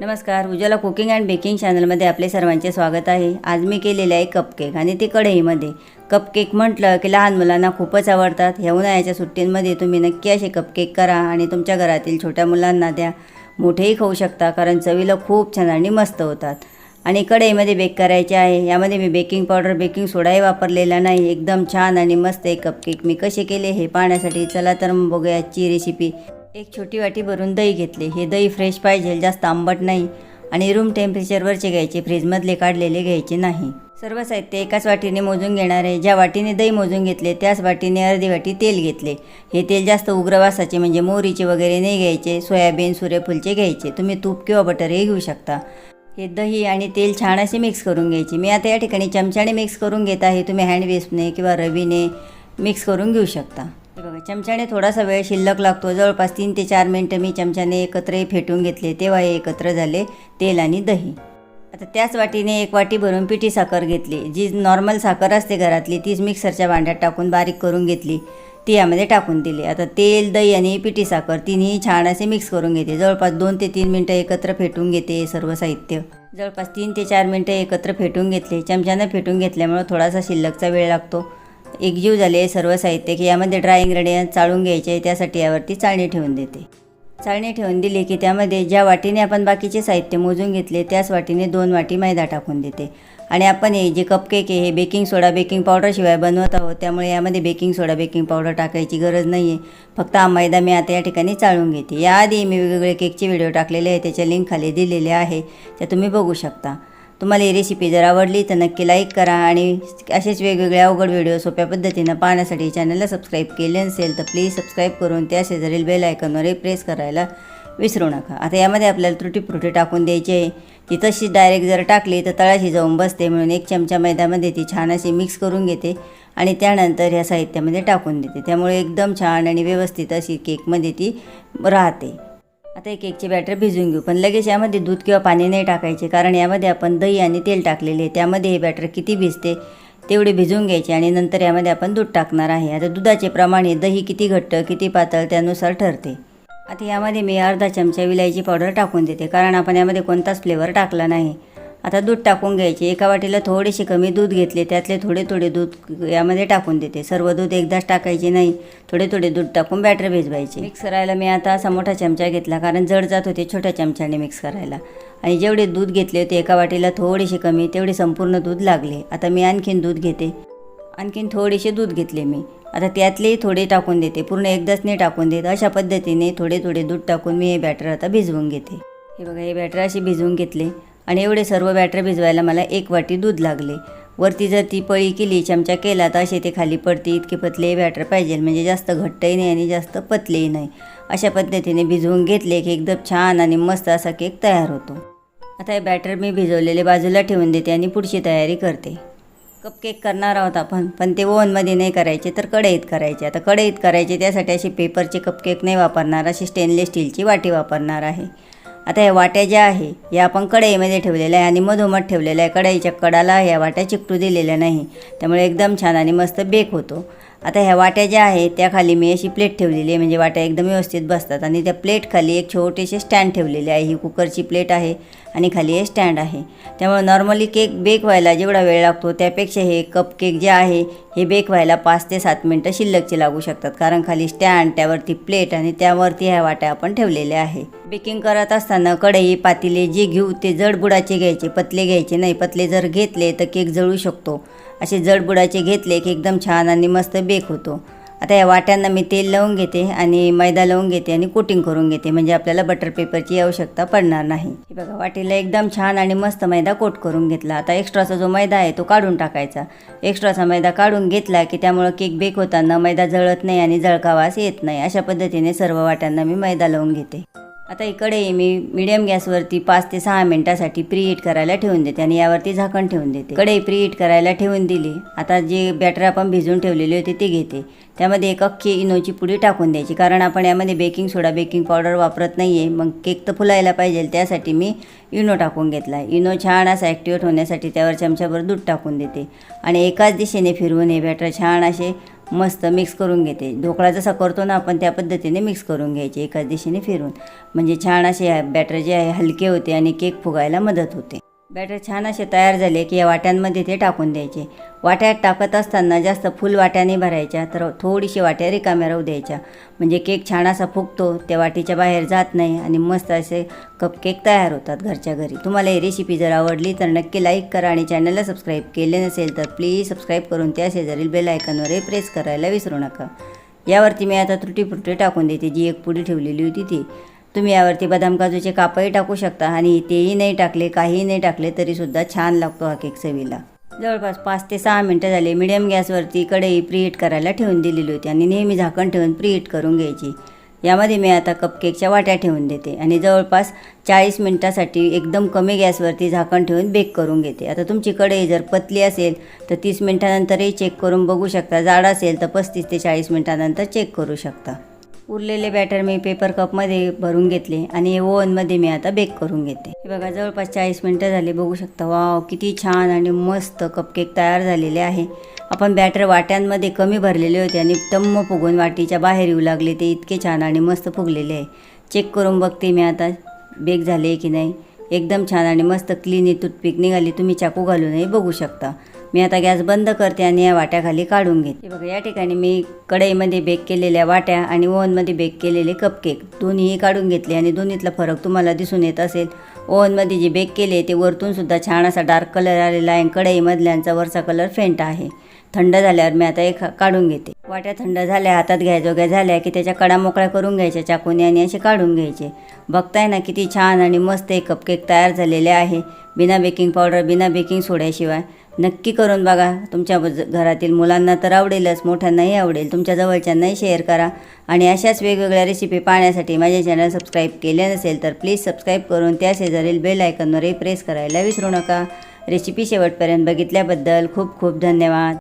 नमस्कार Ujjwala cooking and baking चॅनलमध्ये आपले सर्वांचे स्वागत आहे. आज मी केलेले आहे कपकेक आणि ते कढईमध्ये. कपकेक म्हटलं की लहान मुलांना खूपच आवडतात. ह्या उन्हाळ्याच्या सुट्टींमध्ये तुम्ही नक्की असे कपकेक करा आणि तुमच्या घरातील छोट्या मुलांना द्या मोठेही खाऊ शकता कारण चवीला खूप छान आणि मस्त होतात. आणि कढईमध्ये बेक करायचे आहे. यामध्ये मी बेकिंग पावडर बेकिंग सोडाही वापरलेला नाही. एकदम छान आणि मस्त आहे कपकेक मी कसे केले हे पाहण्यासाठी चला तर मग बघूया आजची रेसिपी एक छोटी वाटी भरून दही घेतले. हे दही फ्रेश पाहिजे जास्त आंबट नाही आणि रूम टेम्परेचरवरचे घ्यायचे फ्रीजमधले काढलेले घ्यायचे नाही. सर्व साहित्य एकाच वाटीने मोजून घेणार आहे. ज्या वाटीने दही मोजून घेतले त्याच वाटीने अर्धी वाटी तेल घेतले. हे तेल जास्त उग्रवासाचे म्हणजे मोहरीचे वगैरे नाही घ्यायचे सोयाबीन सूर्यफूलचे घ्यायचे. तुम्ही तूप किंवा बटरही घेऊ शकता. हे दही आणि तेल छान असे मिक्स करून घ्यायचे. मी आता या ठिकाणी चमच्याने मिक्स करून घेत आहे. तुम्ही हँड किंवा रवीने मिक्स करून घेऊ शकता. चमच्याने थोडासा वेळ शिल्लक लागतो. जवळपास तीन ते चार मिनटं मी चमच्याने एकत्र फेटून घेतले. तेव्हा हे एकत्र झाले तेल आणि दही. आता त्याच वाटीने एक वाटी भरून पिठी साखर घेतली. जी नॉर्मल साखर असते घरातली तीच मिक्सरच्या भांड्यात टाकून बारीक करून घेतली. ती यामध्ये टाकून दिली. आता तेल दही आणि पिठी साखर तिन्ही छान असे मिक्स करून घेते. जवळपास दोन ते तीन मिनटं एकत्र फेटून घेते सर्व साहित्य. जवळपास तीन ते चार मिनटं एकत्र फेटून घेतले. चमच्यानं फेटून घेतल्यामुळं थोडासा शिल्लकचा वेळ लागतो. एकजीव झाले सर्व साहित्य की यामध्ये ड्राय इन्ग्रेडियंट चाळून घ्यायचे त्यासाठी यावरती चाळणी ठेवून देते. चाळणी ठेवून दिली की त्यामध्ये ज्या वाटीने आपण बाकीचे साहित्य मोजून घेतले त्याच वाटीने दोन वाटी मैदा टाकून देते. आणि आपण हे जे कपकेक आहे हे बेकिंग सोडा बेकिंग पावडरशिवाय बनवत आहोत त्यामुळे यामध्ये बेकिंग सोडा बेकिंग पावडर टाकायची गरज नाही आहे फक्त हा मैदा मी आता या ठिकाणी चाळून घेते. याआधी मी वेगवेगळे केकचे व्हिडिओ टाकलेले आहे त्याच्या लिंक खाली दिलेले आहे त्या तुम्ही बघू शकता. तुम्हाला ही रेसिपी जर आवडली तर नक्की लाईक करा आणि असेच वेगवेगळे अवघड व्हिडिओ सोप्या पद्धतीनं पाहण्यासाठी चॅनलला सबस्क्राईब केले नसेल तर प्लीज सबस्क्राईब करून त्या शेजारील बेल आयकॉनवरही प्रेस करायला विसरू नका. आता यामध्ये आपल्याला त्रुटी फ्रुटी टाकून द्यायची आहे. ती तशीच डायरेक्ट जर टाकली तर तळाशी जाऊन बसते. म्हणून एक चमचा मैद्यामध्ये ती छान अशी मिक्स करून घेते आणि त्यानंतर ह्या साहित्यामध्ये टाकून देते. त्यामुळे एकदम छान आणि व्यवस्थित अशी केकमध्ये ती राहते. आता एक केकचे बॅटर भिजून घेऊ. पण लगेच यामध्ये दूध किंवा पाणी नाही टाकायचे कारण यामध्ये आपण दही आणि तेल टाकलेले आहे. त्यामध्ये हे बॅटर किती भिजते तेवढे भिजवून घ्यायचे आणि नंतर यामध्ये आपण दूध टाकणार आहे. आता दुधाचे प्रमाण हे दही किती घट्ट किती पातळ त्यानुसार ठरते. आता यामध्ये मी अर्धा चमचा विलायची पावडर टाकून देते कारण आपण यामध्ये कोणताच फ्लेवर टाकला नाही. आता दूध टाकून घ्यायचे. एका वाटीला थोडेसे कमी दूध घेतले त्यातले थोडे थोडे दूध यामध्ये टाकून देते. सर्व दूध एकदाच टाकायचे नाही थोडे थोडे दूध टाकून बॅटर भिजवायचे. मिक्स करायला मी आता असा मोठा चमचा घेतला कारण जड जात होते छोट्या चमच्याने मिक्स करायला. आणि जेवढे दूध घेतले होते एका वाटीला थोडेसे कमी तेवढे संपूर्ण दूध लागले. आता मी आणखीन दूध घेते. आणखीन थोडेसे दूध घेतले मी. आता त्यातलेही थोडे टाकून देते. पूर्ण एकदाच नाही टाकून देत. अशा पद्धतीने थोडे थोडे दूध टाकून मी हे बॅटर आता भिजवून घेते. हे बघा हे बॅटर असे भिजवून घेतले. आणि एवढे सर्व बॅटर भिजवायला मला एक वाटी दूध लागले. वरती जर ती पळी केली चमचा केला तर असे ते खाली पडते इतके पतले बॅटर पाहिजे. म्हणजे जास्त घट्टही नाही आणि जास्त पतलेही नाही. अशा पद्धतीने भिजवून घेतले की एकदम छान आणि मस्त असा केक तयार होतो. आता हे बॅटर मी भिजवलेले बाजूला ठेवून देते आणि पुढची तयारी करते. कपकेक करणार आहोत आपण पण ते ओव्हनमध्ये नाही करायचे तर कढईत करायचे. आता कढईत करायचे त्यासाठी असे पेपरचे कपकेक नाही वापरणार अशी स्टेनलेस स्टीलची वाटी वापरणार आहे. आता या वाट्या ज्या आहे या आपण कढईमध्ये ठेवलेल्या आहे आणि मधोमध ठेवलेल्या आहे. कढईच्या कडाला ह्या वाट्या चिकटू दिलेल्या नाही. त्यामुळे एकदम छान आणि मस्त बेक होतो. आता ह्या वाट्या ज्या आहेत त्या खाली मी अशी प्लेट ठेवलेली आहे. म्हणजे वाट्या एकदम व्यवस्थित बसतात. आणि त्या प्लेट खाली एक छोटेसे स्टँड ठेवलेले आहे. ही कुकरची प्लेट आहे आणि खाली हे स्टँड आहे. त्यामुळे नॉर्मली केक बेक व्हायला जेवढा वेळ लागतो त्यापेक्षा हे कप केक जे आहे हे बेक व्हायला पाच ते सात मिनटं शिल्लकचे लागू शकतात. कारण खाली स्टँड त्यावरती प्लेट आणि त्यावरती ह्या वाट्या आपण ठेवलेल्या आहे. बेकिंग करत असताना कढई पातेले जे घेऊ ते जड बुडाचे घ्यायचे पतले घ्यायचे नाही. पतले जर घेतले तर केक जळू शकतो. असे जड बुडाचे घेतले की एकदम छान आणि मस्त बेक होतो. आता या वाट्यांना मी तेल लावून घेते आणि मैदा लावून घेते आणि कोटिंग करून घेते म्हणजे आपल्याला बटर पेपरची आवश्यकता पडणार नाही. हे बघा वाटीला एकदम छान आणि मस्त मैदा कोट करून घेतला. आता एक्स्ट्राचा जो मैदा आहे तो काढून टाकायचा. एक्स्ट्राचा मैदा काढून घेतला की त्यामुळं केक बेक होताना मैदा जळत नाही आणि जळकावास येत नाही. अशा पद्धतीने सर्व वाट्यांना मी मैदा लावून घेते. आता इकडे मी मिडियम गॅसवरती पाच ते सहा मिनटासाठी प्रीहीट करायला ठेवून देते आणि यावरती झाकण ठेवून देते. कढई प्रीहीट करायला ठेवून दिली. आता जे बॅटर आपण भिजून ठेवलेली होती ती घेते. त्यामध्ये एक अख्खी इनोची पुडी टाकून द्यायची. कारण आपण यामध्ये बेकिंग सोडा बेकिंग पावडर वापरत नाही आहे मग केक तर फुलायला पाहिजे. त्यासाठी मी इनो टाकून घेतला. इनो छान असा ॲक्टिवेट होण्यासाठी त्यावर चमच्याभर दूध टाकून देते. आणि एकाच दिशेने फिरवून हे बॅटर छान असे मस्त मिक्स करून घेते. ढोकळा जसा करतो ना आपण त्या पद्धतीने मिक्स करून घ्यायचे एकाच दिशेने फिरून. म्हणजे छान असे बॅटर जे आहे हलके होते आणि केक फुगायला मदत होते. बॅटर छान असे तयार झाले की या वाट्यांमध्ये ते टाकून द्यायचे. वाट्यात टाकत असताना जास्त फुल वाट्याने भरायच्या तर थोडीशी वाट्या रिकाम्या राहू द्यायच्या. म्हणजे केक छान असा फुगतो त्या वाटीच्या बाहेर जात नाही आणि मस्त असे कपकेक तयार होतात घरच्या घरी. तुम्हाला ही रेसिपी जर आवडली तर नक्की लाईक करा आणि चॅनलला सबस्क्राईब केले नसेल तर प्लीज सबस्क्राईब करून त्या शेजारील बेल आयकॉनवरही प्रेस करायला विसरू नका. यावरती मी आता त्रुटी फुटी टाकून देते जी एक पुडी ठेवलेली होती ती. तुम्ही यावरती बदाम काजूचे कापही टाकू शकता आणि तेही नाही टाकले काहीही नाही टाकले तरीसुद्धा छान लागतो हा केक चवीला. जवळपास पाच ते सहा मिनटं झाले. मिडियम गॅसवरती कढई प्रीहीट करायला ठेवून दिलेली होती आणि नेहमी झाकण ठेवून प्रीहीट करून घ्यायची. यामध्ये मी आता कपकेकच्या वाट्या ठेवून देते आणि जवळपास चाळीस मिनटासाठी एकदम कमी गॅसवरती झाकण ठेवून बेक करून घेते. आता तुमची कढई जर पतली असेल तर तीस मिनटानंतरही चेक करून बघू शकता. जाड असेल तर पस्तीस ते चाळीस मिनटानंतर चेक करू शकता. उरलेले बॅटर मी पेपर कपमध्ये भरून घेतले आणि ओव्हनमध्ये मी आता बेक करून घेते. हे बघा जवळपास चाळीस मिनटं झाली बघू शकता. वाव किती छान आणि मस्त कपकेक तयार झालेले आहे. आपण बॅटर वाट्यांमध्ये कमी भरलेले होते आणि टम्म फुगून वाटीच्या बाहेर येऊ लागले. ते इतके छान आणि मस्त फुगलेले आहे. चेक करून बघते मी आता बेक झाले की नाही. एकदम छान आणि मस्त क्लीन टूथपिक निघाली. तुम्ही चाकू घालूनही बघू शकता. मी आता गॅस बंद करते आणि या वाट्याखाली काढून घेते. बघा या ठिकाणी मी कढईमध्ये बेक केलेल्या वाट्या आणि ओव्हनमध्ये बेक केलेले कपकेक दोन्हीही काढून घेतले आणि दोन्हीतला फरक तुम्हाला दिसून येत असेल. ओव्हनमध्ये जे बेक केले ते वरतूनसुद्धा छान असा डार्क कलर आलेला आहे आणि कढईमधल्यांचा वरचा कलर फेंट आहे. थंड झाल्यावर मी आता एक काढून घेते. वाट्या थंड झाल्या हातात घ्यायजोग्या झाल्या की त्याच्या कडा मोकळ्या करून घ्यायच्या चाकूने आणि असे काढून घ्यायचे. बघताय ना किती छान आणि मस्त एक कपकेक तयार झालेले आहे. बिना बेकिंग पावडर बिना बेकिंग सोड्याशिवाय नक्की करून बघा. तुमच्या घरातील मुलांना तर आवडेलच मोठ्यांनाही आवडेल. तुमच्या जवळच्यांनाही शेअर करा. आणि अशाच वेगवेगळ्या रेसिपी पाहण्यासाठी माझे चॅनल सबस्क्राईब केले नसेल तर प्लीज सबस्क्राईब करून त्या शेजारील बेल आयकॉनवरही प्रेस करायला विसरू नका. रेसिपी शेवटपर्यंत बघितल्याबद्दल खूप खूप धन्यवाद.